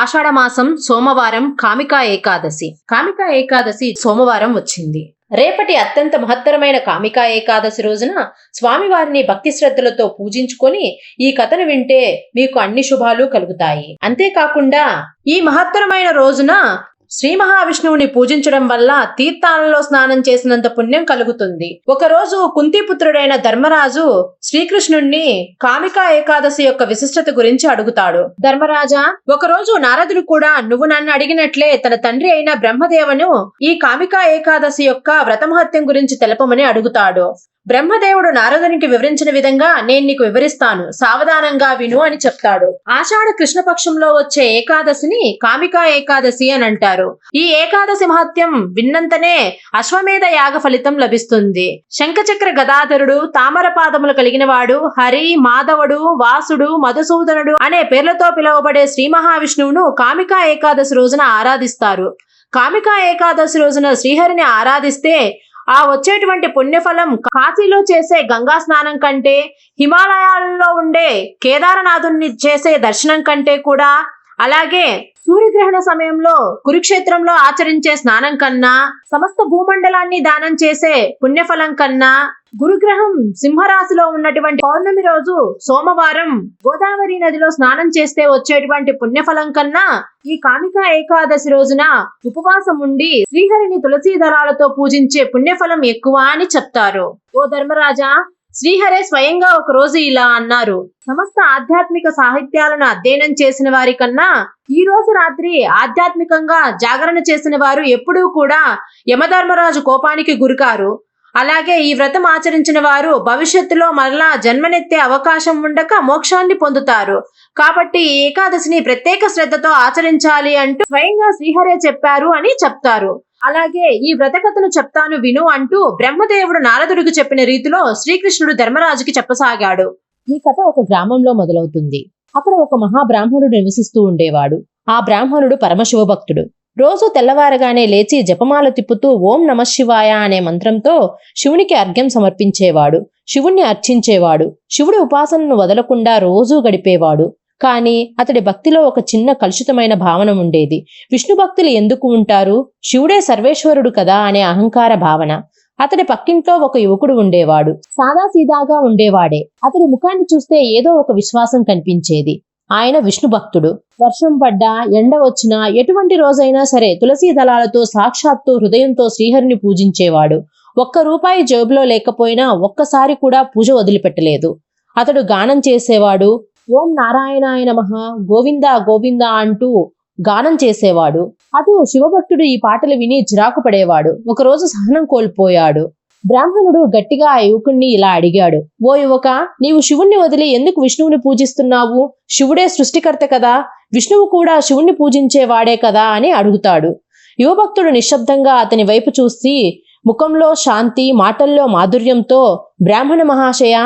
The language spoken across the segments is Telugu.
ఆషాఢమాసం సోమవారం కామికా ఏకాదశి. కామికా ఏకాదశి సోమవారం వచ్చింది. రేపటి అత్యంత మహత్తరమైన కామికా ఏకాదశి రోజున స్వామివారిని భక్తి శ్రద్ధలతో పూజించుకొని ఈ కథను వింటే మీకు అన్ని శుభాలు కలుగుతాయి. అంతేకాకుండా ఈ మహత్తరమైన రోజున శ్రీ మహావిష్ణువుని పూజించడం వల్ల తీర్థాలలో స్నానం చేసినంత పుణ్యం కలుగుతుంది. ఒకరోజు కుంతిపుత్రుడైన ధర్మరాజు శ్రీకృష్ణుణ్ణి కామికా ఏకాదశి యొక్క విశిష్టత గురించి అడుగుతాడు. ధర్మరాజా ఒకరోజు నారదుడు కూడా నువ్వు నన్ను అడిగినట్లే తన తండ్రి అయిన బ్రహ్మదేవను ఈ కామికా ఏకాదశి యొక్క వ్రతమహత్యం గురించి తెలపమని అడుగుతాడు. బ్రహ్మదేవుడు నారదునికి వివరించిన విధంగా నేను నీకు వివరిస్తాను. సావధానంగా విను అని చెప్తాడు. ఆషాఢ కృష్ణపక్షంలో వచ్చే ఏకాదశిని కామికా ఏకాదశి అని అంటారు. ఈ ఏకాదశి మహత్యం విన్నంతనే అశ్వమేధ యాగ ఫలితం లభిస్తుంది. శంఖచక్ర గదాధరుడు తామర పాదములు కలిగిన వాడు హరి మాధవుడు వాసుడు మధుసూదనుడు అనే పేర్లతో పిలువబడే శ్రీ మహావిష్ణువును కామికా ఏకాదశి రోజున ఆరాధిస్తారు. కామికా ఏకాదశి రోజున శ్రీహరిని ఆరాధిస్తే ఆ వచ్చేటువంటి పుణ్యఫలం కాశీలో చేసే గంగా స్నానం కంటే హిమాలయాలలో ఉండే కేదారనాథుని చేసే దర్శనం కంటే కూడా అలాగే సూర్యగ్రహణ సమయంలో కురుక్షేత్రంలో ఆచరించే స్నానం కన్నా సమస్త భూమండలాన్ని దానం చేసే పుణ్యఫలం కన్నా గురుగ్రహం సింహరాశిలో ఉన్నటువంటి పౌర్ణమి రోజు సోమవారం గోదావరి నదిలో స్నానం చేస్తే వచ్చేటువంటి పుణ్యఫలం కన్నా ఈ కామిక ఏకాదశి రోజున ఉపవాసం ఉండి శ్రీహరిని తులసీ దళాలతో పూజించే పుణ్యఫలం ఎక్కువ అని చెప్తారు. ఓ ధర్మరాజా శ్రీహరే స్వయంగా ఒక రోజు ఇలా అన్నారు సమస్త ఆధ్యాత్మిక సాహిత్యాలను అధ్యయనం చేసిన వారి కన్నా ఈ రోజు రాత్రి ఆధ్యాత్మికంగా జాగరణ చేసిన వారు ఎప్పుడూ కూడా యమధర్మరాజు కోపానికి గురికారు. అలాగే ఈ వ్రతం ఆచరించిన వారు భవిష్యత్తులో మరలా జన్మనెత్తే అవకాశం ఉండక మోక్షాన్ని పొందుతారు. కాబట్టి ఈ ఏకాదశిని ప్రత్యేక శ్రద్ధతో ఆచరించాలి అంటూ స్వయంగా శ్రీహరే చెప్పారు అని చెప్తారు. అలాగే ఈ వ్రతకథను చెప్తాను విను అంటూ బ్రహ్మదేవుడు నారదుడికి చెప్పిన రీతిలో శ్రీకృష్ణుడు ధర్మరాజుకి చెప్పసాగాడు. ఈ కథ ఒక గ్రామంలో మొదలవుతుంది. అక్కడ ఒక మహాబ్రాహ్మణుడు నివసిస్తూ ఉండేవాడు. ఆ బ్రాహ్మణుడు పరమశివభక్తుడు. రోజు తెల్లవారగానే లేచి జపమాల తిప్పుతూ ఓం నమశివాయ అనే మంత్రంతో శివునికి అర్ఘ్యం సమర్పించేవాడు. శివుణ్ణి అర్చించేవాడు. శివుడి ఉపాసనను వదలకుండా రోజూ గడిపేవాడు. కానీ అతడి భక్తిలో ఒక చిన్న కలుషితమైన భావన ఉండేది. విష్ణు భక్తులు ఎందుకు ఉంటారు? శివుడే సర్వేశ్వరుడు కదా అనే అహంకార భావన. అతడి పక్కింట్లో ఒక యువకుడు ఉండేవాడు. సాదాసీదాగా ఉండేవాడే. అతడి ముఖాన్ని చూస్తే ఏదో ఒక విశ్వాసం కనిపించేది. ఆయన విష్ణు భక్తుడు. వర్షం పడ్డా ఎండ వచ్చినా ఎటువంటి రోజైనా సరే తులసీ దళాలతో సాక్షాత్తు హృదయంతో శ్రీహరిని పూజించేవాడు. ఒక్క రూపాయి జేబులో లేకపోయినా ఒక్కసారి కూడా పూజ వదిలిపెట్టలేదు. అతడు గానం చేసేవాడు. ఓం నారాయణాయ నమః. గోవింద గోవింద అంటూ గానం చేసేవాడు. అటు శివభక్తుడు ఈ పాటలు విని చిరాకు పడేవాడు. ఒకరోజు సహనం కోల్పోయాడు. బ్రాహ్మణుడు గట్టిగా ఆ యువకుణ్ణి ఇలా అడిగాడు. ఓ యువక నీవు శివుణ్ణి వదిలి ఎందుకు విష్ణువుని పూజిస్తున్నావు? శివుడే సృష్టికర్త కదా. విష్ణువు కూడా శివుణ్ణి పూజించేవాడే కదా అని అడుగుతాడు. యువభక్తుడు నిశ్శబ్దంగా అతని వైపు చూసి ముఖంలో శాంతి మాటల్లో మాధుర్యంతో బ్రాహ్మణ మహాశయ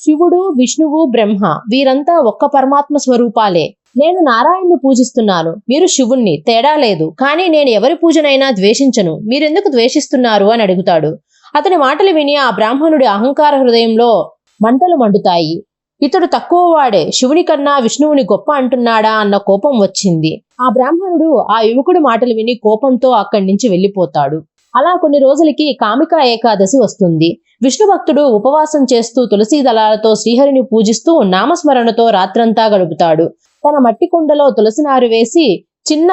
శివుడు విష్ణువు బ్రహ్మ వీరంతా ఒక్క పరమాత్మ స్వరూపాలే. నేను నారాయణ్ణి పూజిస్తున్నాను. మీరు శివుణ్ణి. తేడా లేదు. కానీ నేను ఎవరి పూజనైనా ద్వేషించను. మీరెందుకు ద్వేషిస్తున్నారు అని అడుగుతాడు. అతని మాటలు విని ఆ బ్రాహ్మణుడి అహంకార హృదయంలో మంటలు మండుతాయి. ఇతడు తక్కువ వాడే శివుని కన్నా విష్ణువుని గొప్ప అంటున్నాడా అన్న కోపం వచ్చింది. ఆ బ్రాహ్మణుడు ఆ యువకుడి మాటలు విని కోపంతో అక్కడి నుంచి వెళ్ళిపోతాడు. అలా కొన్ని రోజులకి కామిక ఏకాదశి వస్తుంది. విష్ణు భక్తుడు ఉపవాసం చేస్తూ తులసీ దళాలతో శ్రీహరిని పూజిస్తూ నామస్మరణతో రాత్రంతా గడుపుతాడు. తన మట్టి కుండలో తులసినారు వేసి చిన్న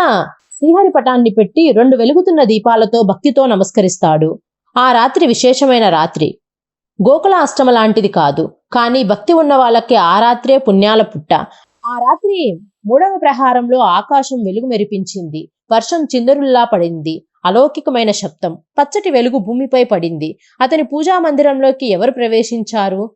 శ్రీహరి పటాన్ని పెట్టి రెండు వెలుగుతున్న దీపాలతో భక్తితో నమస్కరిస్తాడు. ఆ రాత్రి విశేషమైన రాత్రి. గోకుల అష్టమ లాంటిది కాదు. కానీ భక్తి ఉన్న వాళ్ళకి ఆ రాత్రే పుణ్యాల పుట్ట. ఆ రాత్రి మూడవ ప్రహారంలో ఆకాశం వెలుగు మెరిపించింది. వర్షం చిందరుల్లా పడింది. అలౌకికమైన శబ్దం. పచ్చటి వెలుగు భూమిపై పడింది. అతని పూజా మందిరంలోకి ఎవరు ప్రవేశించారు?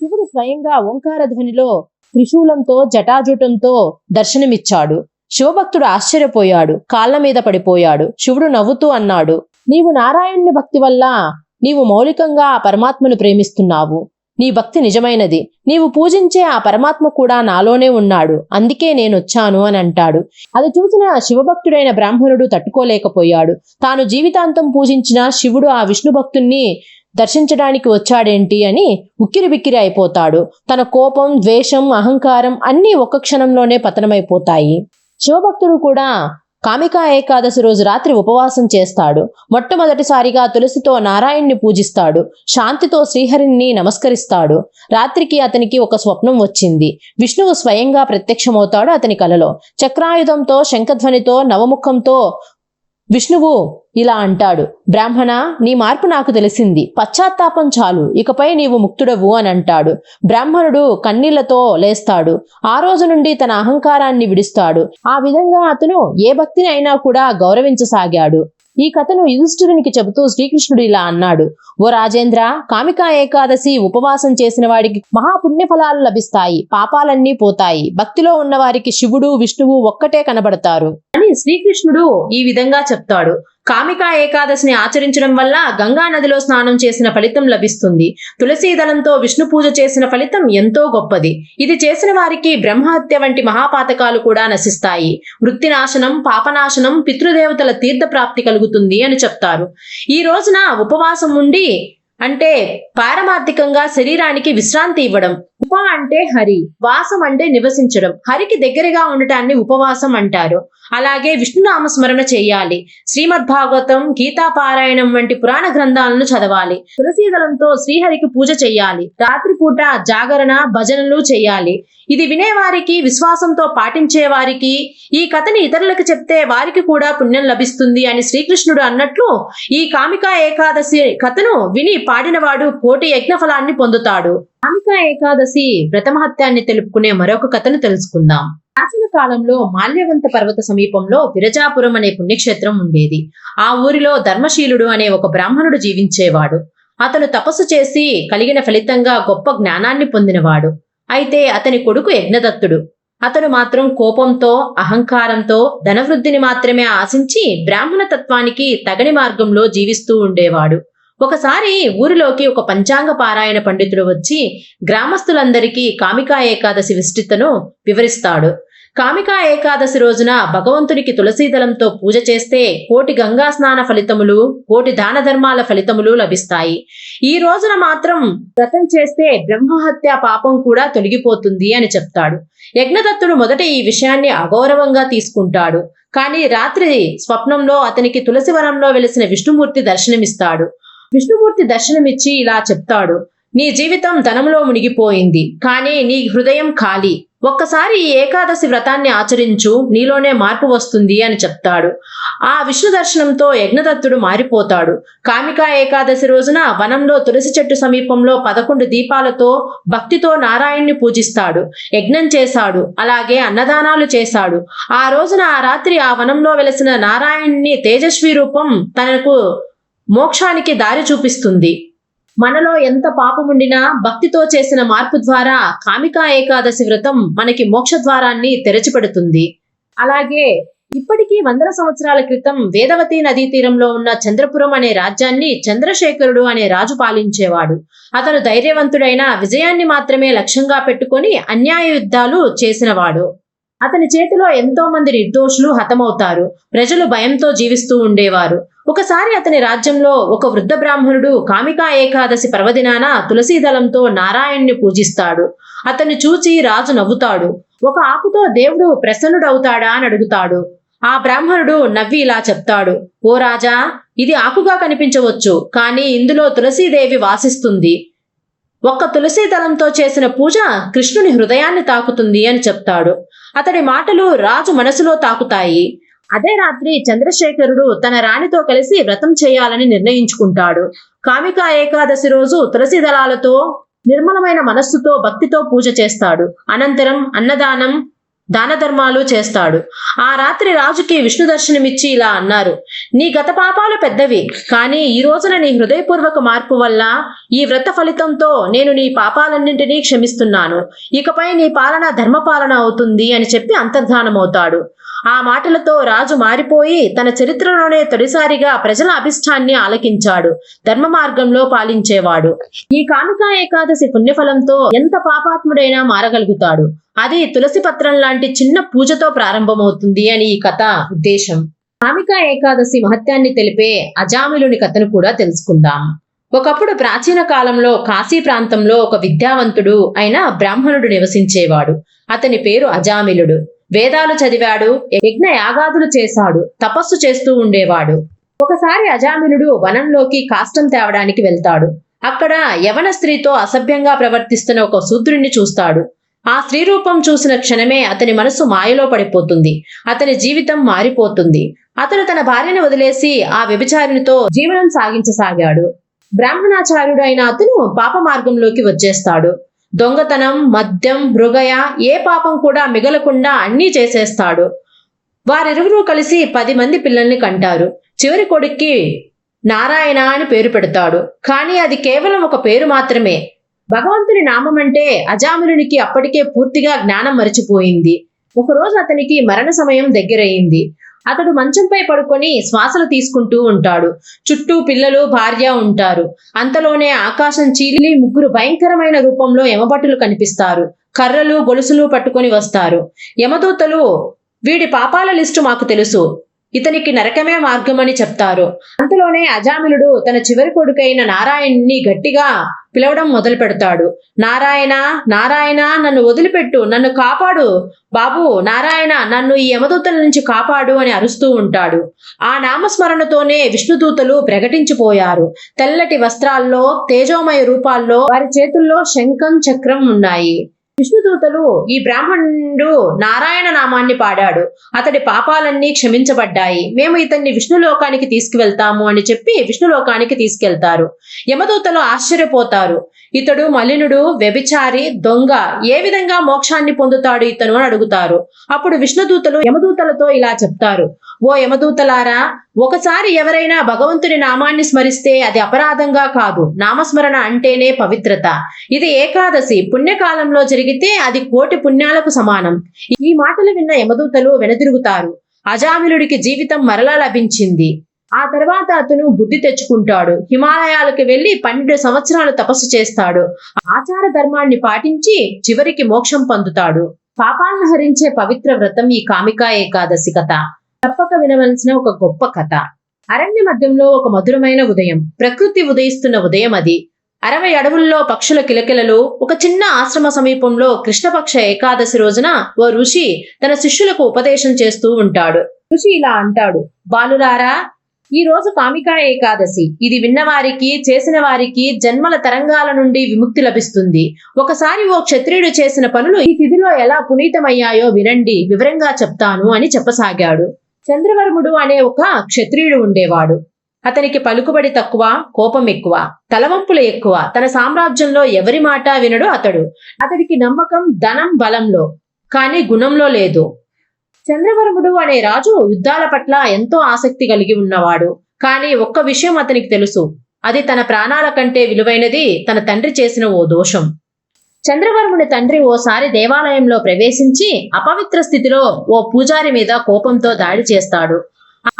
శివుడు స్వయంగా ఓంకార ధ్వనిలో త్రిశూలంతో జటాజుటంతో దర్శనమిచ్చాడు. శివభక్తుడు ఆశ్చర్యపోయాడు. కాళ్ళ మీద పడిపోయాడు. శివుడు నవ్వుతూ అన్నాడు నీవు నారాయణుని భక్తి వల్ల నీవు మౌలికంగా ఆ పరమాత్మను ప్రేమిస్తున్నావు. నీ భక్తి నిజమైనది. నీవు పూజించే ఆ పరమాత్మ కూడా నాలోనే ఉన్నాడు. అందుకే నేనొచ్చాను అని అంటాడు. అది చూసిన శివభక్తుడైన బ్రాహ్మణుడు తట్టుకోలేకపోయాడు. తాను జీవితాంతం పూజించిన శివుడు ఆ విష్ణు భక్తుణ్ణి దర్శించడానికి వచ్చాడేంటి అని ఉక్కిరి బిక్కిరి అయిపోతాడు. తన కోపం ద్వేషం అహంకారం అన్నీ ఒక్క క్షణంలోనే పతనమైపోతాయి. శివభక్తుడు కూడా కామికా ఏకాదశి రోజు రాత్రి ఉపవాసం చేస్తాడు. మొట్టమొదటిసారిగా తులసితో నారాయణ్ణి పూజిస్తాడు. శాంతితో శ్రీహరిని నమస్కరిస్తాడు. రాత్రికి అతనికి ఒక స్వప్నం వచ్చింది. విష్ణువు స్వయంగా ప్రత్యక్షమవుతాడు అతని కలలో. చక్రాయుధంతో శంఖధ్వనితో నవముఖంతో విష్ణువు ఇలా అంటాడు బ్రాహ్మణ నీ మార్పు నాకు తెలిసింది. పశ్చాత్తాపం చాలు. ఇకపై నీవు ముక్తుడవు అని అంటాడు. బ్రాహ్మణుడు కన్నీళ్ళతో లేస్తాడు. ఆ రోజు నుండి తన అహంకారాన్ని విడుస్తాడు. ఆ విధంగా అతను ఏ భక్తిని అయినా కూడా గౌరవించసాగాడు. ఈ కథను యుధిష్ఠిరునికి చెబుతూ శ్రీకృష్ణుడు ఇలా అన్నాడు. ఓ రాజేంద్ర కామికా ఏకాదశి ఉపవాసం చేసిన వాడికి మహాపుణ్య ఫలాలు లభిస్తాయి. పాపాలన్నీ పోతాయి. భక్తిలో ఉన్న వారికి శివుడు విష్ణువు ఒక్కటే కనబడతారు అని శ్రీకృష్ణుడు ఈ విధంగా చెప్తాడు. కామికా ఏకాదశిని ఆచరించడం వల్ల గంగా నదిలో స్నానం చేసిన ఫలితం లభిస్తుంది. తులసీ దళంతో విష్ణు పూజ చేసిన ఫలితం ఎంతో గొప్పది. ఇది చేసిన వారికి బ్రహ్మహత్య వంటి మహాపాతకాలు కూడా నశిస్తాయి. వృత్తి నాశనం పాపనాశనం పితృదేవతల తీర్థ ప్రాప్తి కలుగుతుంది అని చెప్తారు. ఈ రోజున ఉపవాసం ఉండి అంటే పారమార్థికంగా శరీరానికి విశ్రాంతి ఇవ్వడం. ఉప అంటే హరి వాసం అంటే నివసించడం. హరికి దగ్గరగా ఉండటాన్ని ఉపవాసం అంటారు. అలాగే విష్ణునామ స్మరణ చేయాలి. శ్రీమద్ భాగవతం గీతా పారాయణం వంటి పురాణ గ్రంథాలను చదవాలి. తులసీదళంతో శ్రీహరికి పూజ చేయాలి. రాత్రిపూట జాగరణ భజనలు చేయాలి. ఇది వినేవారికి విశ్వాసంతో పాటించే వారికి ఈ కథని ఇతరులకు చెప్తే వారికి కూడా పుణ్యం లభిస్తుంది అని శ్రీకృష్ణుడు అన్నట్లు ఈ కామికా ఏకాదశి కథను విని పాడినవాడు కోటి యజ్ఞఫలాన్ని పొందుతాడు. కామికా ఏకాదశి వ్రతమహత్యాన్ని తెలుపుకునే మరొక కథను తెలుసుకుందాం. ప్రాచీన కాలంలో మాల్యవంత పర్వత సమీపంలో విరజాపురం అనే పుణ్యక్షేత్రం ఉండేది. ఆ ఊరిలో ధర్మశీలుడు అనే ఒక బ్రాహ్మణుడు జీవించేవాడు. అతను తపస్సు చేసి కలిగిన ఫలితంగా గొప్ప జ్ఞానాన్ని పొందినవాడు. అయితే అతని కొడుకు యజ్ఞదత్తుడు. అతను మాత్రం కోపంతో అహంకారంతో ధనవృద్ధిని మాత్రమే ఆశించి బ్రాహ్మణ తత్వానికి తగని మార్గంలో జీవిస్తూ ఉండేవాడు. ఒకసారి ఊరిలోకి ఒక పంచాంగ పారాయణ పండితుడు వచ్చి గ్రామస్తులందరికీ కామికా ఏకాదశి విస్తృతను వివరిస్తాడు. కామికా ఏకాదశి రోజున భగవంతునికి తులసీదళంతో పూజ చేస్తే కోటి గంగా స్నాన ఫలితములు కోటి దాన ధర్మాల ఫలితములు లభిస్తాయి. ఈ రోజున మాత్రం వ్రతం చేస్తే బ్రహ్మహత్య పాపం కూడా తొలగిపోతుంది అని చెప్తాడు. యజ్ఞదత్తుడు మొదట ఈ విషయాన్ని అగౌరవంగా తీసుకుంటాడు. కానీ రాత్రి స్వప్నంలో అతనికి తులసివనంలో వెలిసిన విష్ణుమూర్తి దర్శనమిస్తాడు. విష్ణుమూర్తి దర్శనమిచ్చి ఇలా చెప్తాడు. నీ జీవితం ధనంలో మునిగిపోయింది. కానీ నీ హృదయం ఖాళీ. ఒక్కసారి ఈ ఏకాదశి వ్రతాన్ని ఆచరించు. నీలోనే మార్పు వస్తుంది అని చెప్తాడు. ఆ విష్ణు దర్శనంతో యజ్ఞదత్తుడు మారిపోతాడు. కామికా ఏకాదశి రోజున వనంలో తులసి చెట్టు సమీపంలో పదకొండు దీపాలతో భక్తితో నారాయణ్ణి పూజిస్తాడు. యజ్ఞం చేశాడు. అలాగే అన్నదానాలు చేశాడు. ఆ రోజున ఆ రాత్రి ఆ వనంలో వెలసిన నారాయణ్ణి తేజస్వి రూపం తనకు మోక్షానికి దారి చూపిస్తుంది. మనలో ఎంత పాపముండినా భక్తితో చేసిన మార్పు ద్వారా కామికా ఏకాదశి వ్రతం మనకి మోక్ష ద్వారాన్ని తెరచిపెడుతుంది. అలాగే ఇప్పటికీ వందల సంవత్సరాల క్రితం వేదవతి నదీ తీరంలో ఉన్న చంద్రపురం అనే రాజ్యాన్ని చంద్రశేఖరుడు అనే రాజు పాలించేవాడు. అతను ధైర్యవంతుడైన విజయాన్ని మాత్రమే లక్ష్యంగా పెట్టుకొని అన్యాయ యుద్ధాలు చేసినవాడు. అతని చేతిలో ఎంతో మంది నిర్దోషులు హతమవుతారు. ప్రజలు భయంతో జీవిస్తూ ఉండేవారు. ఒకసారి అతని రాజ్యంలో ఒక వృద్ధ బ్రాహ్మణుడు కామికా ఏకాదశి పర్వదినాన తులసీ దళంతో నారాయణ్ణి పూజిస్తాడు. అతన్ని చూచి రాజు నవ్వుతాడు. ఒక ఆకుతో దేవుడు ప్రసన్నుడవుతాడా అని అడుగుతాడు. ఆ బ్రాహ్మణుడు నవ్వి ఇలా చెప్తాడు. ఓ రాజా ఇది ఆకుగా కనిపించవచ్చు కానీ ఇందులో తులసీదేవి వాసిస్తుంది. ఒక్క తులసీ దళంతో చేసిన పూజ కృష్ణుని హృదయాన్ని తాకుతుంది అని చెప్తాడు. అతడి మాటలు రాజు మనసులో తాకుతాయి. అదే రాత్రి చంద్రశేఖరుడు తన రాణితో కలిసి వ్రతం చేయాలని నిర్ణయించుకుంటాడు. కామిక ఏకాదశి రోజు తులసి దళాలతో నిర్మలమైన మనస్సుతో భక్తితో పూజ చేస్తాడు. అనంతరం అన్నదానం దాన ధర్మాలు చేస్తాడు. ఆ రాత్రి రాజుకి విష్ణు దర్శనమిచ్చి ఇలా అన్నారు. నీ గత పాపాలు పెద్దవి కానీ ఈ రోజున నీ హృదయపూర్వక మార్పు వల్ల ఈ వ్రత ఫలితంతో నేను నీ పాపాలన్నింటినీ క్షమిస్తున్నాను. ఇకపై నీ పాలన ధర్మపాలన అవుతుంది అని చెప్పి అంతర్ధానమవుతాడు. ఆ మాటలతో రాజు మారిపోయి తన చరిత్రలోనే తొలిసారిగా ప్రజల అభిష్టాన్ని ఆలకించాడు. ధర్మ మార్గంలో పాలించేవాడు. ఈ కామిక ఏకాదశి పుణ్యఫలంతో ఎంత పాపాత్ముడైనా మారగలుగుతాడు. అది తులసి పత్రం లాంటి చిన్న పూజతో ప్రారంభమవుతుంది అని ఈ కథ ఉద్దేశం. కామిక ఏకాదశి మహత్యాన్ని తెలిపే అజామిలుని కథను కూడా తెలుసుకుందాం. ఒకప్పుడు ప్రాచీన కాలంలో కాశీ ప్రాంతంలో ఒక విద్యావంతుడు అయిన బ్రాహ్మణుడు నివసించేవాడు. అతని పేరు అజామిలుడు. వేదాలు చదివాడు యజ్ఞ యాగాదులు చేశాడు తపస్సు చేస్తూ ఉండేవాడు. ఒకసారి అజామిలుడు వనంలోకి కాష్టం తేవడానికి వెళ్తాడు. అక్కడ యవన స్త్రీతో అసభ్యంగా ప్రవర్తిస్తున్న ఒక శూద్రుణ్ణి చూస్తాడు. ఆ స్త్రీ రూపం చూసిన క్షణమే అతని మనసు మాయలో పడిపోతుంది. అతని జీవితం మారిపోతుంది. అతను తన భార్యను వదిలేసి ఆ వ్యభిచారినితో జీవనం సాగించసాగాడు. బ్రాహ్మణాచార్యుడైన అతను పాప మార్గంలోకి వచ్చేస్తాడు. దొంగతనం మద్యం మృగయ ఏ పాపం కూడా మిగలకుండా అన్నీ చేసేస్తాడు. వారిరువురు కలిసి పది మంది పిల్లల్ని కంటారు. చివరి కొడుక్కి నారాయణ అని పేరు పెడతాడు. కానీ అది కేవలం ఒక పేరు మాత్రమే. భగవంతుని నామం అంటే అజామిలునికి అప్పటికే పూర్తిగా జ్ఞానం మరిచిపోయింది. ఒకరోజు అతనికి మరణ సమయం దగ్గరయింది. అతడు మంచంపై పడుకొని శ్వాసలు తీసుకుంటూ ఉంటాడు. చుట్టూ పిల్లలు భార్య ఉంటారు. అంతలోనే ఆకాశం చీలి ముగ్గురు భయంకరమైన రూపంలో యమభటులు కనిపిస్తారు. కర్రలు గొలుసులు పట్టుకొని వస్తారు. యమదూతలు వీడి పాపాల లిస్టు మాకు తెలుసు. ఇతనికి నరకమే మార్గమని చెప్తారు. అంతలోనే అజామిలుడు తన చివరి కొడుకైన నారాయణ్ణి గట్టిగా పిలవడం మొదలు పెడతాడు. నారాయణ నారాయణ నన్ను వదిలిపెట్టు నన్ను కాపాడు. బాబు నారాయణ నన్ను ఈ యమదూతల నుంచి కాపాడు అని అరుస్తూ ఉంటాడు. ఆ నామస్మరణతోనే విష్ణుదూతలు ప్రకటించిపోయారు. తెల్లటి వస్త్రాల్లో తేజోమయ రూపాల్లో వారి చేతుల్లో శంఖం చక్రం ఉన్నాయి. విష్ణుదూతలు ఈ బ్రాహ్మణుడు నారాయణ నామాన్ని పాడాడు. అతడి పాపాలన్నీ క్షమించబడ్డాయి. మేము ఇతన్ని విష్ణులోకానికి తీసుకువెళ్తాము అని చెప్పి విష్ణులోకానికి తీసుకెళ్తారు. యమదూతలు ఆశ్చర్యపోతారు. ఇతడు మలినుడు వ్యభిచారి దొంగ ఏ విధంగా మోక్షాన్ని పొందుతాడు ఇతను అని అడుగుతారు. అప్పుడు విష్ణుదూతలు యమదూతలతో ఇలా చెప్తారు. ఓ యమదూతలారా ఒకసారి ఎవరైనా భగవంతుని నామాన్ని స్మరిస్తే అది అపరాధంగా కాదు. నామస్మరణ అంటేనే పవిత్రత. ఇది ఏకాదశి. పుణ్యకాలంలో జరిగితే అది కోటి పుణ్యాలకు సమానం. ఈ మాటలు విన్న యమదూతలు వెనుదిరుగుతారు. అజామిలుడికి జీవితం మరలా లభించింది. ఆ తర్వాత అతను బుద్ధి తెచ్చుకుంటాడు. హిమాలయాలకు వెళ్ళి పన్నెండు సంవత్సరాలు తపస్సు చేస్తాడు. ఆచార ధర్మాన్ని పాటించి చివరికి మోక్షం పొందుతాడు. పాపాలను హరించే పవిత్ర వ్రతం ఈ కామికా ఏకాదశి కథ. తప్పక వినవలసిన ఒక గొప్ప కథ. అరణ్య మధ్యంలో ఒక మధురమైన ఉదయం. ప్రకృతి ఉదయిస్తున్న ఉదయం అది. అరవై అడవుల్లో పక్షుల కిలకిలలు ఒక చిన్న ఆశ్రమ సమీపంలో కృష్ణపక్ష ఏకాదశి రోజున ఓ ఋషి తన శిష్యులకు ఉపదేశం చేస్తూ ఉంటాడు. ఋషి ఇలా అంటాడు బాలులారా ఈ రోజు కామికా ఏకాదశి. ఇది విన్నవారికి చేసిన వారికి జన్మల తరంగాల నుండి విముక్తి లభిస్తుంది. ఒకసారి ఓ క్షత్రియుడు చేసిన పనులు ఈ తిథిలో ఎలా పునీతమయ్యాయో వినండి వివరంగా చెప్తాను అని చెప్పసాగాడు. చంద్రవర్ముడు అనే ఒక క్షత్రియుడు ఉండేవాడు. అతనికి పలుకుబడి తక్కువ కోపం ఎక్కువ తలవంపులు ఎక్కువ తన సామ్రాజ్యంలో ఎవరి మాట వినడు అతడు. అతడికి నమ్మకం ధనం బలంలో కానీ గుణంలో లేదు. చంద్రవర్ముడు అనే రాజు యుద్ధాల పట్ల ఎంతో ఆసక్తి కలిగి ఉన్నవాడు. కానీ ఒక్క విషయం అతనికి తెలుసు. అది తన ప్రాణాల కంటే విలువైనది తన తండ్రి చేసిన ఓ దోషం. చంద్రవర్ముని తండ్రి ఓసారి దేవాలయంలో ప్రవేశించి అపవిత్ర స్థితిలో ఓ పూజారి మీద కోపంతో దాడి చేస్తాడు.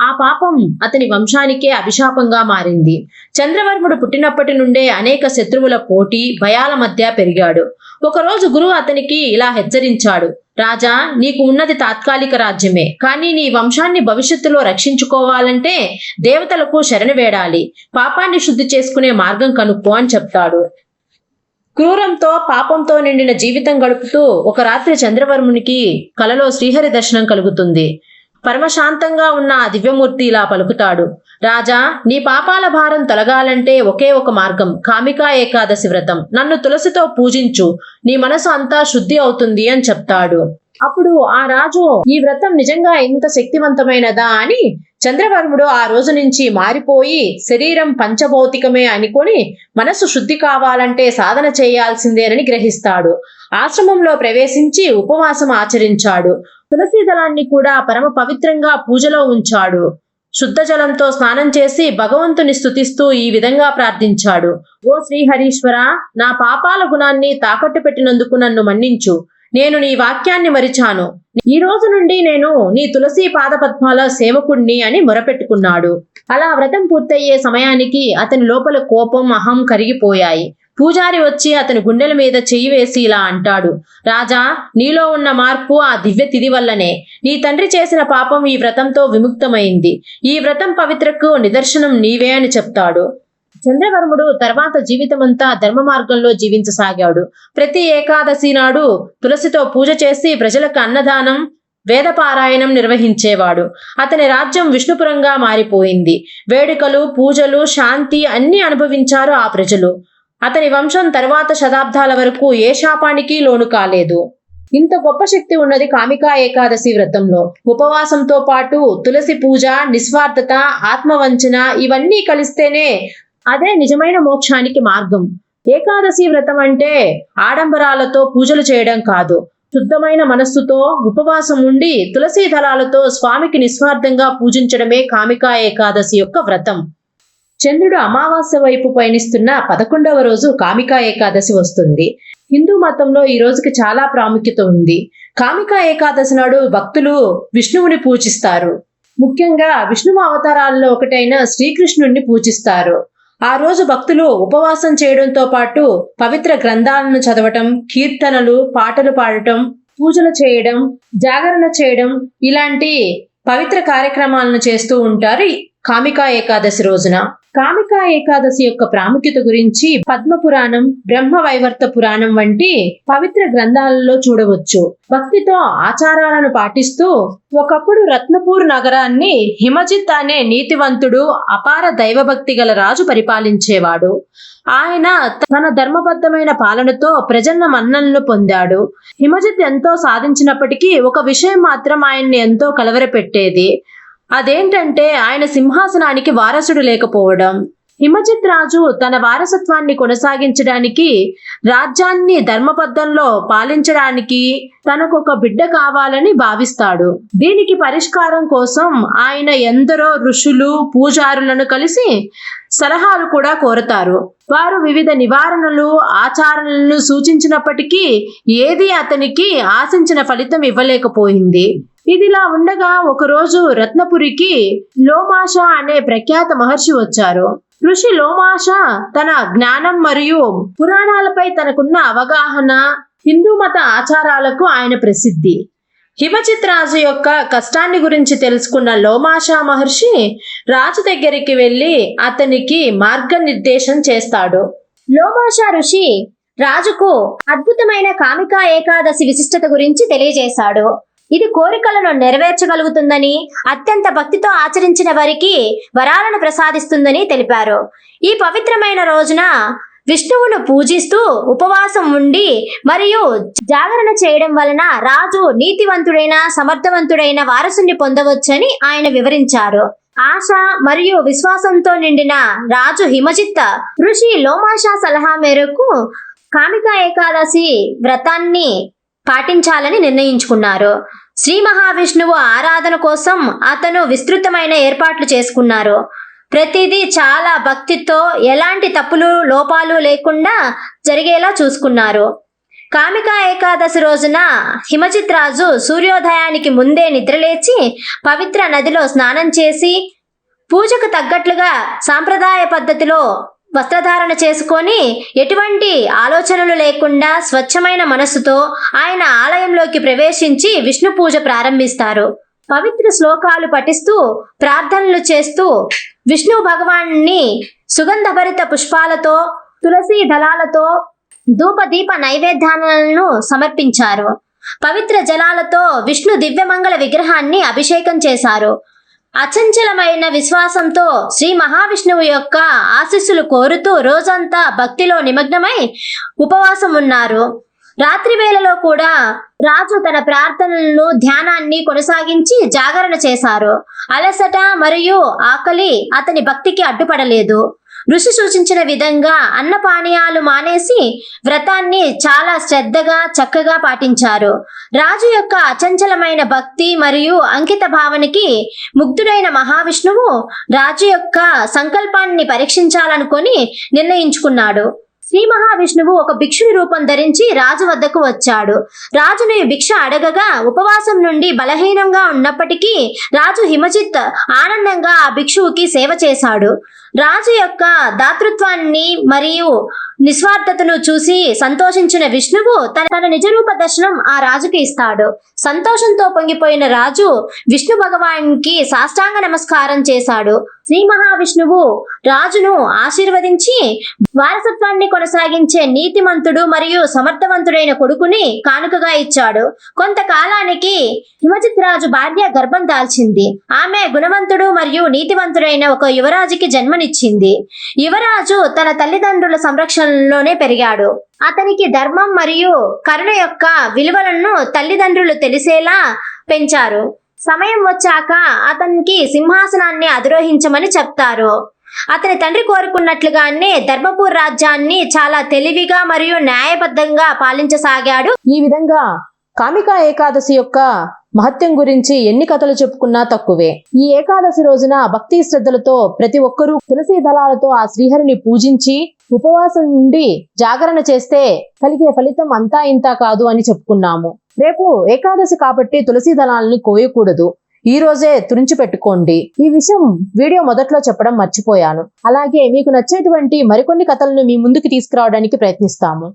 ఆ పాపం అతని వంశానికే అభిశాపంగా మారింది. చంద్రవర్ముడు పుట్టినప్పటి నుండే అనేక శత్రువుల పోటీ భయాల మధ్య పెరిగాడు. ఒకరోజు గురువు అతనికి ఇలా హెచ్చరించాడు. రాజా నీకు ఉన్నది తాత్కాలిక రాజ్యమే. కానీ నీ వంశాన్ని భవిష్యత్తులో రక్షించుకోవాలంటే దేవతలకు శరణు వేడాలి. పాపాన్ని శుద్ధి చేసుకునే మార్గం కనుక్కో అని చెప్తాడు. క్రూరంతో పాపంతో నిండిన జీవితం గడుపుతూ ఒక రాత్రి చంద్రవర్మునికి కలలో శ్రీహరి దర్శనం కలుగుతుంది. పరమశాంతంగా ఉన్న ఆ దివ్యమూర్తి ఇలా పలుకుతాడు. రాజా నీ పాపాల భారం తొలగాలంటే ఒకే ఒక మార్గం కామికా ఏకాదశి వ్రతం. నన్ను తులసితో పూజించు నీ మనసు అంతా శుద్ధి అవుతుంది అని చెప్తాడు. అప్పుడు ఆ రాజు ఈ వ్రతం నిజంగా ఎంత శక్తివంతమైనదా అని చంద్రవర్ముడు ఆ రోజు నుంచి మారిపోయి శరీరం పంచభౌతికమే అనుకొని మనసు శుద్ధి కావాలంటే సాధన చేయాల్సిందేనని గ్రహిస్తాడు. ఆశ్రమంలో ప్రవేశించి ఉపవాసం ఆచరించాడు. తులసీదళాన్ని కూడా పరమ పవిత్రంగా పూజలో ఉంచాడు. శుద్ధ జలంతో స్నానం చేసి భగవంతుని స్థుతిస్తూ ఈ విధంగా ప్రార్థించాడు. ఓ శ్రీహరీశ్వర నా పాపాల గుణాన్ని తాకట్టు పెట్టినందుకు నన్ను మన్నించు. నేను నీ వాక్యాన్ని మరిచాను. ఈ రోజు నుండి నేను నీ తులసి పాదపద్మాల సేవకుణ్ణి అని మొరపెట్టుకున్నాడు. అలా వ్రతం పూర్తయ్యే సమయానికి అతని లోపల కోపం అహం కరిగిపోయాయి. పూజారి వచ్చి అతని గుండెల మీద చెయ్యి వేసి ఇలా అంటాడు రాజా నీలో ఉన్న మార్పు ఆ దివ్య తిథి వల్లనే. నీ తండ్రి చేసిన పాపం ఈ వ్రతంతో విముక్తమైంది. ఈ వ్రతం పవిత్రకు నిదర్శనం నీవే అని చెప్తాడు. చంద్రవర్ముడు తర్వాత జీవితమంతా ధర్మ మార్గంలో జీవించసాగాడు. ప్రతి ఏకాదశి నాడు తులసితో పూజ చేసి ప్రజలకు అన్నదానం వేదపారాయణం నిర్వహించేవాడు. అతని రాజ్యం విష్ణుపురంగా మారిపోయింది. వేడుకలు పూజలు శాంతి అన్ని అనుభవించారు ఆ ప్రజలు. అతని వంశం తర్వాత శతాబ్దాల వరకు ఏ శాపానికి లోను కాలేదు. ఇంత గొప్ప శక్తి ఉన్నది కామికా ఏకాదశి వ్రతంలో. ఉపవాసంతో పాటు తులసి పూజ నిస్వార్థత ఆత్మవంచన ఇవన్నీ కలిస్తేనే అదే నిజమైన మోక్షానికి మార్గం. ఏకాదశి వ్రతం అంటే ఆడంబరాలతో పూజలు చేయడం కాదు. శుద్ధమైన మనస్సుతో ఉపవాసం ఉండి తులసి దళాలతో స్వామికి నిస్వార్థంగా పూజించడమే కామికా ఏకాదశి యొక్క వ్రతం. చంద్రుడు అమావాస్య వైపు పయనిస్తున్న పదకొండవ రోజు కామికా ఏకాదశి వస్తుంది. హిందూ మతంలో ఈ రోజుకి చాలా ప్రాముఖ్యత ఉంది. కామికా ఏకాదశి నాడు భక్తులు విష్ణువుని పూజిస్తారు. ముఖ్యంగా విష్ణువు అవతారాల్లో ఒకటైన శ్రీకృష్ణుడిని పూజిస్తారు. ఆ రోజు భక్తులు ఉపవాసం చేయడంతో పాటు పవిత్ర గ్రంథాలను చదవటం కీర్తనలు పాటలు పాడటం పూజలు చేయడం జాగరణ చేయడం ఇలాంటి పవిత్ర కార్యక్రమాలను చేస్తూ ఉంటారు కామికా ఏకాదశి రోజున. కామికా ఏకాదశి యొక్క ప్రాముఖ్యత గురించి పద్మ పురాణం బ్రహ్మ వైవర్త పురాణం వంటి పవిత్ర గ్రంథాలలో చూడవచ్చు. భక్తితో ఆచారాలను పాటిస్తూ ఒకప్పుడు రత్నపూర్ నగరాన్ని హిమజిత్ అనే నీతివంతుడు అపార దైవభక్తి గల రాజు పరిపాలించేవాడు. ఆయన తన ధర్మబద్ధమైన పాలనతో ప్రజల మన్ననలు పొందాడు. హిమజిత్ ఎంతో సాధించినప్పటికీ ఒక విషయం మాత్రం ఆయన్ని ఎంతో కలవరపెట్టేది. అదేంటంటే ఆయన సింహాసనానికి వారసుడు లేకపోవడం. హిమజిత్ రాజు తన వారసత్వాన్ని కొనసాగించడానికి రాజ్యాన్ని ధర్మబద్ధంలో పాలించడానికి తనకు ఒక బిడ్డ కావాలని భావిస్తాడు. దీనికి పరిష్కారం కోసం ఆయన ఎందరో ఋషులు పూజారులను కలిసి సలహాలు కూడా కోరతారు. వారు వివిధ నివారణలు ఆచారణలను సూచించినప్పటికీ ఏది అతనికి ఆశించిన ఫలితం ఇవ్వలేకపోయింది. ఇదిలా ఉండగా ఒకరోజు రత్నపురికి లోమాష అనే ప్రఖ్యాత మహర్షి వచ్చారు. ఋషి లోమాష తన జ్ఞానం మరియు పురాణాలపై తనకున్న అవగాహన హిందూ మత ఆచారాలకు ఆయన ప్రసిద్ధి. హిమచిత్ రాజు యొక్క కష్టాన్ని గురించి తెలుసుకున్న లోమాషా మహర్షి రాజు దగ్గరికి వెళ్ళి అతనికి మార్గనిర్దేశం చేస్తాడు. లోమాషా ఋషి రాజుకు అద్భుతమైన కామికా ఏకాదశి విశిష్టత గురించి తెలియజేశాడు. ఇది కోరికలను నెరవేర్చగలుగుతుందని అత్యంత భక్తితో ఆచరించిన వారికి వరాలను ప్రసాదిస్తుందని తెలిపారు. ఈ పవిత్రమైన రోజున విష్ణువును పూజిస్తూ ఉపవాసం ఉండి మరియు జాగరణ చేయడం వలన రాజు నీతివంతుడైన సమర్థవంతుడైన వారసుని పొందవచ్చని ఆయన వివరించారు. ఆశ మరియు విశ్వాసంతో నిండిన రాజు హిమజిత్త ఋషి లోమాషా సలహా మేరకు కామిక ఏకాదశి వ్రతాన్ని పాటించాలని నిర్ణయించుకున్నారు. శ్రీ మహావిష్ణువు ఆరాధన కోసం అతను విస్తృతమైన ఏర్పాట్లు చేసుకున్నారు. ప్రతిదీ చాలా భక్తితో ఎలాంటి తప్పులు లోపాలు లేకుండా జరిగేలా చూసుకున్నారు. కామిక ఏకాదశి రోజున హిమజిత్ రాజు సూర్యోదయానికి ముందే నిద్రలేచి పవిత్ర నదిలో స్నానం చేసి పూజకు తగ్గట్లుగా సాంప్రదాయ పద్ధతిలో వస్త్రధారణ చేసుకొని ఎటువంటి ఆలోచనలు లేకుండా స్వచ్ఛమైన మనస్సుతో ఆయన ఆలయంలోకి ప్రవేశించి విష్ణు పూజ ప్రారంభిస్తారు. పవిత్ర శ్లోకాలు పఠిస్తూ ప్రార్థనలు చేస్తూ విష్ణు భగవాన్ని సుగంధభరిత పుష్పాలతో తులసి దళాలతో ధూప దీప నైవేద్యాలను సమర్పించారు. పవిత్ర జలాలతో విష్ణు దివ్యమంగళ విగ్రహాన్ని అభిషేకం చేశారు. అచంచలమైన విశ్వాసంతో శ్రీ మహావిష్ణువు యొక్క ఆశీస్సులు కోరుతూ రోజంతా భక్తిలో నిమగ్నమై ఉపవాసం ఉన్నారు రాత్రి వేళలో కూడా రాజు తన ప్రార్థనలను ధ్యానాన్ని కొనసాగించి జాగరణ చేశారు. అలసట మరియు ఆకలి అతని భక్తికి అడ్డుపడలేదు. ఋషి సూచించిన విధంగా అన్న పానీయాలు మానేసి వ్రతాన్ని చాలా శ్రద్ధగా చక్కగా పాటించారు. రాజు యొక్క అచంచలమైన భక్తి మరియు అంకిత భావనకి ముగ్ధుడైన మహావిష్ణువు రాజు యొక్క సంకల్పాన్ని పరీక్షించాలనుకొని నిర్ణయించుకున్నాడు. శ్రీ మహావిష్ణువు ఒక భిక్షుని రూపం ధరించి రాజు వద్దకు వచ్చాడు. రాజుని భిక్ష అడగగా ఉపవాసం నుండి బలహీనంగా ఉన్నప్పటికీ రాజు హిమచిత్ ఆనందంగా ఆ భిక్షువుకి సేవ చేశాడు. రాజు యొక్క దాతృత్వాన్ని మరియు నిస్వార్థతను చూసి సంతోషించిన విష్ణువు తన తన నిజరూప దర్శనం ఆ రాజుకి ఇస్తాడు. సంతోషంతో పొంగిపోయిన రాజు విష్ణు భగవానికి సాష్టాంగ నమస్కారం చేశాడు. శ్రీ మహావిష్ణువు రాజును ఆశీర్వదించి వారసత్వాన్ని కొనసాగించే నీతిమంతుడు మరియు సమర్థవంతుడైన కొడుకుని కానుకగా ఇచ్చాడు. కొంతకాలానికి హిమజిత్ రాజు భార్య గర్భం దాల్చింది. ఆమె గుణవంతుడు మరియు నీతివంతుడైన ఒక యువరాజుకి జన్మనిచ్చింది. యువరాజు తన తల్లిదండ్రుల సంరక్షణలోనే పెరిగాడు. అతనికి ధర్మం మరియు కరుణ యొక్క విలువలను తల్లిదండ్రులు తెలిసేలా పెంచారు. సమయం వచ్చాక అతనికి సింహాసనాన్ని అధిరోహించమని చెప్తారు. అతని తండ్రి కోరుకున్నట్లుగానే ధర్మపూర్ రాజ్యాన్ని చాలా తెలివిగా మరియు న్యాయబద్ధంగా పాలించసాగాడు. ఈ విధంగా కామికా ఏకాదశి యొక్క మహత్యం గురించి ఎన్ని కథలు చెప్పుకున్నా తక్కువే. ఈ ఏకాదశి రోజున భక్తి శ్రద్ధలతో ప్రతి ఒక్కరూ తులసి దళాలతో ఆ శ్రీహరిని పూజించి ఉపవాసం నుండి జాగరణ చేస్తే కలిగే ఫలితం అంతా ఇంతా కాదు అని చెప్పుకున్నాము. రేపు ఏకాదశి కాబట్టి తులసి దళాలని కోయకూడదు. ఈ రోజే తురించి పెట్టుకోండి. ఈ విషయం వీడియో మొదట్లో చెప్పడం మర్చిపోయాను. అలాగే మీకు నచ్చేటువంటి మరికొన్ని కథలను మీ ముందుకు తీసుకురావడానికి ప్రయత్నిస్తాము.